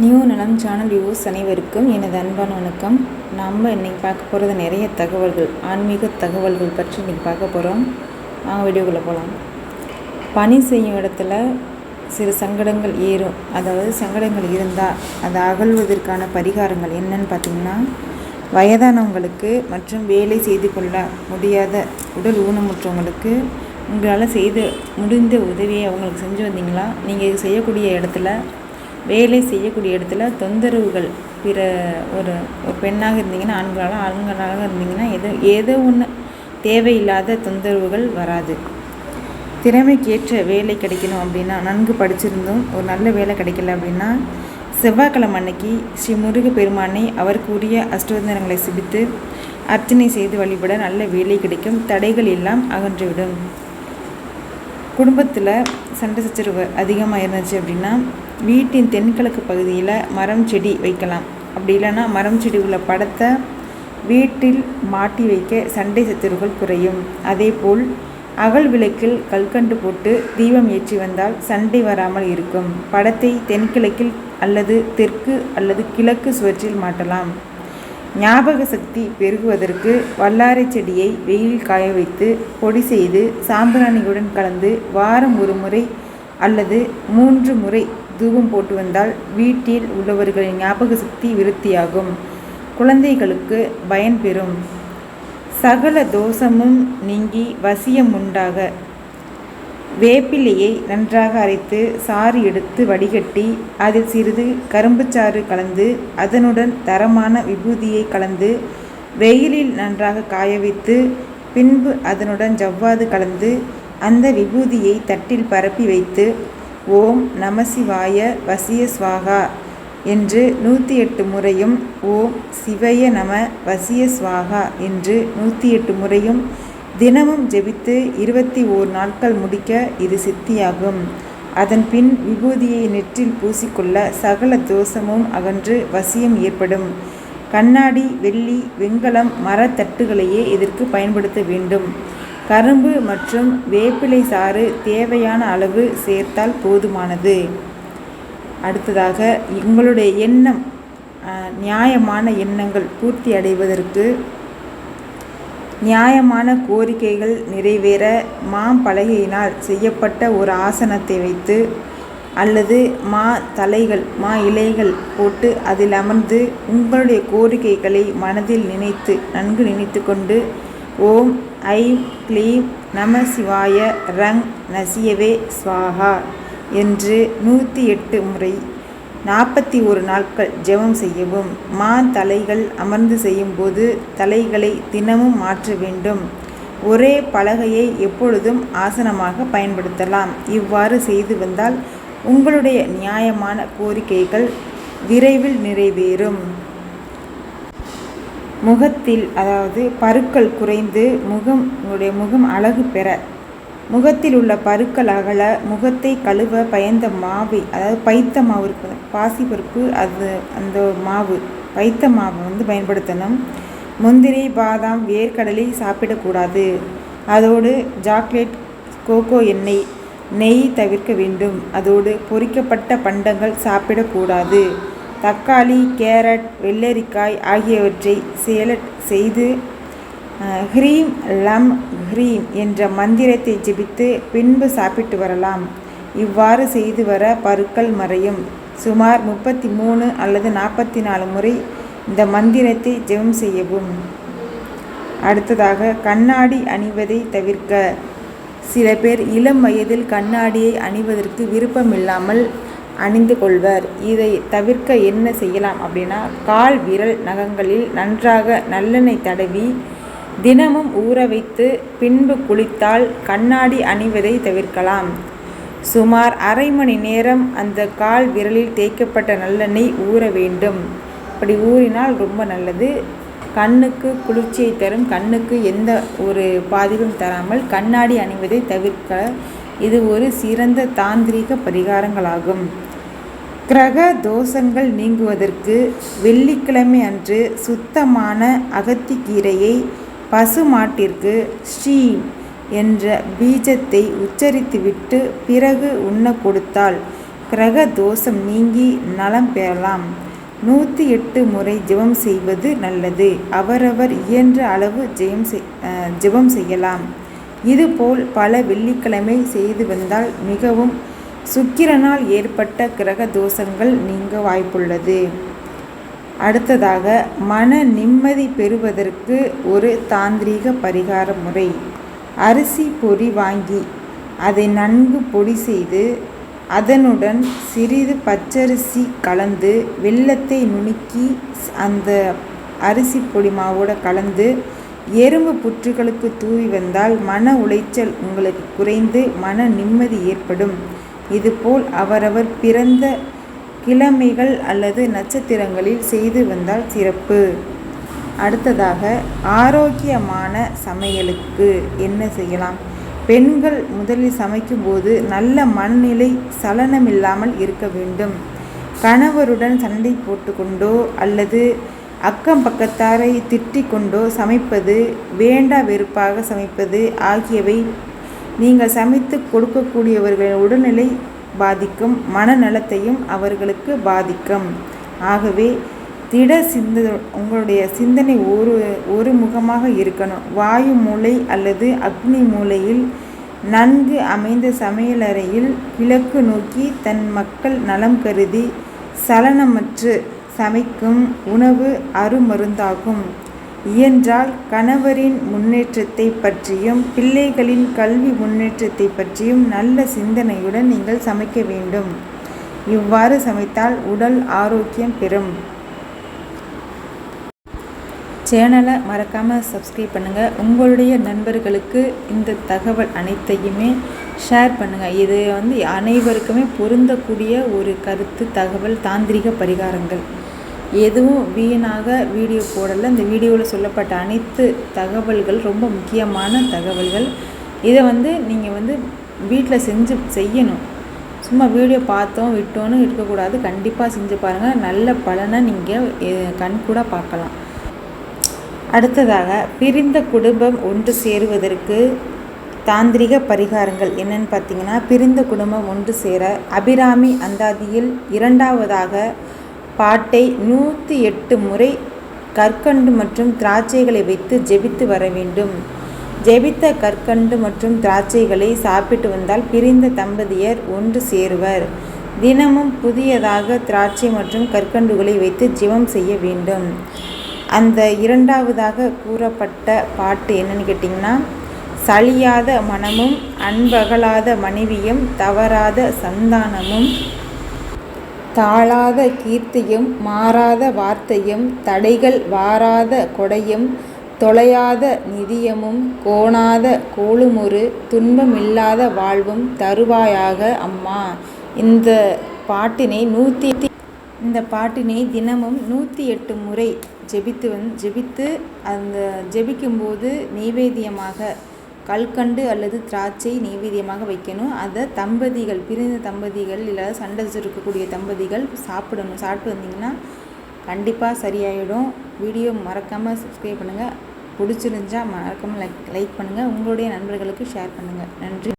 New நலம் channel views அனைவருக்கும் எனது அன்பான வணக்கம். நம்ம இன்னைக்கு பார்க்க போகிறது நிறைய தகவல்கள் ஆன்மீக தகவல்கள் பற்றி இன்றைக்கி பார்க்க போகிறோம் வாங்க வீடியோக்குள்ளே போகலாம் பணி செய்யும் இடத்துல சிறு சங்கடங்கள் ஏறும். அதாவது சங்கடங்கள் இருந்தால் அதை அகழ்வதற்கான பரிகாரங்கள் என்னன்னு பார்த்தீங்கன்னா வயதானவங்களுக்கு மற்றும் வேலை செய்து கொள்ள முடியாத உடல் ஊனமுற்றவங்களுக்கு உங்களால் செய்து முடிந்த உதவியை அவங்களுக்கு செஞ்சு வந்தீங்களா? நீங்கள் செய்யக்கூடிய இடத்துல வேலை செய்யக்கூடிய இடத்துல தொந்தரவுகள் பிற ஒரு ஒரு பெண்ணாக இருந்தீங்கன்னா ஆண்களாக ஆண்களாக இருந்தீங்கன்னா எதோ ஏதோ ஒன்று தேவையில்லாத தொந்தரவுகள் வராது. திறமைக்கேற்ற வேலை கிடைக்கணும் அப்படின்னா நன்கு படிச்சிருந்தும் ஒரு நல்ல வேலை கிடைக்கல அப்படின்னா செவ்வாய்க்கிழமை அன்னைக்கு ஸ்ரீ முருக பெருமானை அவருக்கு உரிய அஷ்டோதனங்களை சிபித்து அர்ச்சனை செய்து வழிபட நல்ல வேலை கிடைக்கும். தடைகள் எல்லாம் அகன்றுவிடும். குடும்பத்தில் சண்டை சச்சரவு அதிகமாக இருந்துச்சு அப்படின்னா வீட்டின் தென்கிழக்கு பகுதியில் மரம் செடி வைக்கலாம். அப்படி இல்லைன்னா மரம் செடி உள்ள படத்தை வீட்டில் மாட்டி வைக்க சண்டை சத்துருகள் குறையும். அதேபோல் அகல் விளக்கில் கல்கண்டு போட்டு தீபம் ஏற்றி வந்தால் சண்டை வராமல் இருக்கும். படத்தை தென்கிழக்கில் அல்லது தெற்கு அல்லது கிழக்கு சுவற்றில் மாட்டலாம் ஞாபக சக்தி பெருகுவதற்கு வல்லாரை செடியை வெயிலில் காய வைத்து பொடி செய்து சாம்பிராணியுடன் கலந்து வாரம் ஒரு முறை அல்லது மூன்று முறை தூபம் போட்டு வந்தால் வீட்டில் உள்ளவர்களின் ஞாபக சக்தி விருத்தியாகும். குழந்தைகளுக்கு பயன் பெறும். சகல தோஷமும் நீங்கி வசியம் உண்டாக. வேப்பிலையை நன்றாக அரைத்து சாறு எடுத்து வடிகட்டி அதில் சிறிது கரும்புச்சாறு கலந்து அதனுடன் தரமான விபூதியை கலந்து வெயிலில் நன்றாக காய வைத்து பின்பு அதனுடன் ஜவ்வாது கலந்து அந்த விபூதியை தட்டில் பரப்பி வைத்து ஓம் நமசிவாய வசிய ஸ்வாகா என்று நூற்றி எட்டு முறையும் ஓம் சிவய நம வசிய ஸ்வாகா என்று நூற்றி எட்டு முறையும் தினமும் ஜெபித்து இருபத்தி ஓர் நாட்கள் முடிக்க இது சித்தியாகும். அதன் பின் விபூதியை நெற்றில் பூசிக்கொள்ள சகல தோஷமும் அகன்று வசியம் ஏற்படும். கண்ணாடி வெள்ளி வெண்கலம் மரத்தட்டுகளையே இதற்கு பயன்படுத்த வேண்டும். கரும்பு மற்றும் வேப்பிலை சாறு தேவையான அளவு சேர்த்தால் போதுமானது. அடுத்ததாக உங்களுடைய எண்ணம் நியாயமான எண்ணங்கள் பூர்த்தி அடைவதற்கு நியாயமான கோரிக்கைகள் நிறைவேற மாம்பலகையினால் செய்யப்பட்ட ஒரு ஆசனத்தை வைத்து அல்லது மா தலைகள் மா இலைகள் போட்டு அதில் அமர்ந்து உங்களுடைய கோரிக்கைகளை மனதில் நினைத்து நன்கு நினைத்து கொண்டு ஓம் ஐம் க்ளீம் நம சிவாய ரங் நசியவே ஸ்வாகா என்று நூற்றி எட்டு முறை நாற்பத்தி ஒரு நாட்கள் ஜெபம் செய்யவும் மா தலைகள் அமர்ந்து செய்யும்போது தலைகளை தினமும் மாற்ற வேண்டும். ஒரே பலகையை எப்பொழுதும் ஆசனமாக பயன்படுத்தலாம். இவ்வாறு செய்து வந்தால் உங்களுடைய நியாயமான கோரிக்கைகள் விரைவில் நிறைவேறும். முகத்தில் அதாவது பருக்கள் குறைந்து முகம் உங்களுடைய முகம் அழகு பெற. முகத்தில் உள்ள பருக்கள் அகல முகத்தை கழுவ பயந்த மாவை அதாவது பைத்த மாவு பாசி பாசிப்பருப்பு அது அந்த மாவு பைத்த மாவை வந்து பயன்படுத்தணும். முந்திரி பாதாம் வேர்க்கடலை சாப்பிடக்கூடாது. அதோடு சாக்லேட் கோகோ எண்ணெய் நெய் தவிர்க்க வேண்டும். அதோடு பொரிக்கப்பட்ட பண்டங்கள் சாப்பிடக்கூடாது. தக்காளி கேரட் வெள்ளரிக்காய் ஆகியவற்றை சேலட் செய்து ஹ்ரீம் லம் ஹ்ரீம் என்ற மந்திரத்தை ஜெபித்து பின்பு சாப்பிட்டு வரலாம். இவ்வாறு செய்து வர பருக்கள் மறையும். சுமார் முப்பத்தி மூணு அல்லது நாற்பத்தி நாலு முறை இந்த மந்திரத்தை ஜெபம் செய்யவும். அடுத்ததாக கண்ணாடி அணிவதை தவிர்க்க. சில பேர் இளம் வயதில் கண்ணாடியை அணிவதற்கு விருப்பமில்லாமல் அணிந்து கொள்வர். இதை தவிர்க்க என்ன செய்யலாம் அப்படின்னா கால் விரல் நகங்களில் நன்றாக நல்லெண்ணெய் தடவி தினமும் ஊற வைத்து பின்பு குளித்தால் கண்ணாடி அணிவதை தவிர்க்கலாம். சுமார் அரை மணி நேரம் அந்த கால் விரலில் தேய்க்கப்பட்ட நல்லெண்ணெய் ஊற வேண்டும். அப்படி ஊறினால் ரொம்ப நல்லது. கண்ணுக்கு குளிர்ச்சியை தரும். கண்ணுக்கு எந்த ஒரு பாதிப்பும் தராமல் கண்ணாடி அணிவதை தவிர்க்க இது ஒரு சிறந்த தாந்திரிக பரிகாரங்களாகும். கிரக தோஷங்கள் நீங்குவதற்கு வெள்ளிக்கிழமை அன்று சுத்தமான அகத்திக்கீரையை பசுமாட்டிற்கு ஸ்ரீ என்ற பீஜத்தை உச்சரித்துவிட்டு பிறகு உண்ண கொடுத்தால் கிரக தோஷம் நீங்கி நலம் பெறலாம். நூற்றி எட்டு முறை ஜெபம் செய்வது நல்லது. அவரவர் இயன்ற அளவு ஜெயம் செய் ஜெபம் செய்யலாம். இதுபோல் பல வெள்ளிக்கிழமை செய்து வந்தால் மிகவும் சுக்கிரனால் ஏற்பட்ட கிரக தோஷங்கள் நீங்க வாய்ப்புள்ளது. அடுத்ததாக மன நிம்மதி பெறுவதற்கு ஒரு தாந்திரீக பரிகார முறை. அரிசி பொறி வாங்கி அதை நன்கு பொடி செய்து அதனுடன் சிறிது பச்சரிசி கலந்து வெள்ளத்தை நுணுக்கி அந்த அரிசி பொடி மாவோட கலந்து எறும்பு புற்றுகளுக்கு தூவி வந்தால் மன உளைச்சல் உங்களுக்கு குறைந்து மன நிம்மதி ஏற்படும். இதுபோல் அவரவர் பிறந்த கிழமைகள் அல்லது நட்சத்திரங்களில் செய்து வந்தால் சிறப்பு. அடுத்ததாக ஆரோக்கியமான சமையலுக்கு என்ன செய்யலாம்? பெண்கள் முதலில் சமைக்கும்போது நல்ல மனநிலை சலனமில்லாமல் இருக்க வேண்டும். கணவருடன் சண்டை போட்டுக்கொண்டோ அல்லது அக்கம் பக்கத்தாரை திட்டிக் கொண்டோ சமைப்பது வேண்டா வெறுப்பாக சமைப்பது ஆகியவை நீங்கள் சமைத்து கொடுக்கக்கூடியவர்களின் உடல்நிலை பாதிக்கும் மனநலத்தையும் அவர்களுக்கு பாதிக்கும். ஆகவே திட சிந்த உங்களுடைய சிந்தனை ஒரு ஒரு முகமாக இருக்கணும். வாயு மூளை அல்லது அக்னி மூலையில் நன்கு அமைந்த சமையலறையில் கிழக்கு நோக்கி தன் மக்கள் நலம் கருதி சலனமற்று சமைக்கும் உணவு அருமருந்தாகும். இயன்றால் கணவரின் முன்னேற்றத்தை பற்றியும் பிள்ளைகளின் கல்வி முன்னேற்றத்தை பற்றியும் நல்ல சிந்தனையுடன் நீங்கள் சமைக்க வேண்டும். இவ்வாறு சமைத்தால் உடல் ஆரோக்கியம் பெறும். சேனலை மறக்காமல் சப்ஸ்கிரைப் பண்ணுங்கள் உங்களுடைய நண்பர்களுக்கு இந்த தகவல் அனைத்தையுமே ஷேர் பண்ணுங்கள் இது வந்து அனைவருக்குமே பொருந்தக்கூடிய ஒரு கருத்து தகவல் தாந்திரிக பரிகாரங்கள். எதுவும் வீணாக வீடியோ போடலை. இந்த வீடியோவில் சொல்லப்பட்ட அனைத்து தகவல்கள் ரொம்ப முக்கியமான தகவல்கள். இதை வந்து நீங்கள் வந்து வீட்டில் செஞ்சு செய்யணும். சும்மா வீடியோ பார்த்தோம் விட்டோன்னு இருக்கக்கூடாது. கண்டிப்பாக செஞ்சு பாருங்கள் நல்ல பலனை நீங்கள் கண் கூட பார்க்கலாம். அடுத்ததாக பிரிந்த குடும்பம் ஒன்று சேருவதற்கு தாந்திரிக பரிகாரங்கள் என்னன்னு பார்த்தீங்கன்னா பிரிந்த குடும்பம் ஒன்று சேர அபிராமி அந்தாதியில் இரண்டாவதாக பாட்டை நூற்றி எட்டு முறை கற்கண்டு மற்றும் திராட்சைகளை வைத்து ஜெபித்து வர வேண்டும். ஜெபித்த கற்கண்டு மற்றும் திராட்சைகளை சாப்பிட்டு வந்தால் பிரிந்த தம்பதியர் ஒன்று சேருவர். தினமும் புதியதாக திராட்சை மற்றும் கற்கண்டுகளை வைத்து ஜெபம் செய்ய வேண்டும். அந்த இரண்டாவதாக கூறப்பட்ட பாட்டு என்னன்னு கேட்டிங்கன்னா சளியாத மனமும் அன்பகலாத மனைவியும் தவறாத சந்தானமும் தாழாத கீர்த்தியும் மாறாத வார்த்தையும் தடைகள் வாராத கொடையும் தொலையாத நிதியமும் கோணாத கோளுமொரு துன்பமில்லாத வாழ்வும் தருவாயாக அம்மா. இந்த பாட்டினை நூற்றி இந்த பாட்டினை தினமும் நூற்றி எட்டு முறை ஜெபித்து வந் ஜெபித்து அந்த ஜெபிக்கும்போது நெய்வேத்தியமாக கல்கண்டு அல்லது திராட்சை நைவேத்தியமாக வைக்கணும். அதை தம்பதிகள் பிரிந்த தம்பதிகள் இல்லை சண்டை இருக்கக்கூடிய தம்பதிகள் சாப்பிடணும். சாப்பிட்டு வந்தீங்கன்னா கண்டிப்பாக சரியாயிடும். வீடியோ மறக்காமல் சப்ஸ்கிரைப் பண்ணுங்கள் பிடிச்சிருந்தா மறக்காமல் லைக் லைக் பண்ணுங்கள் உங்களுடைய நண்பர்களுக்கு ஷேர் பண்ணுங்கள் நன்றி.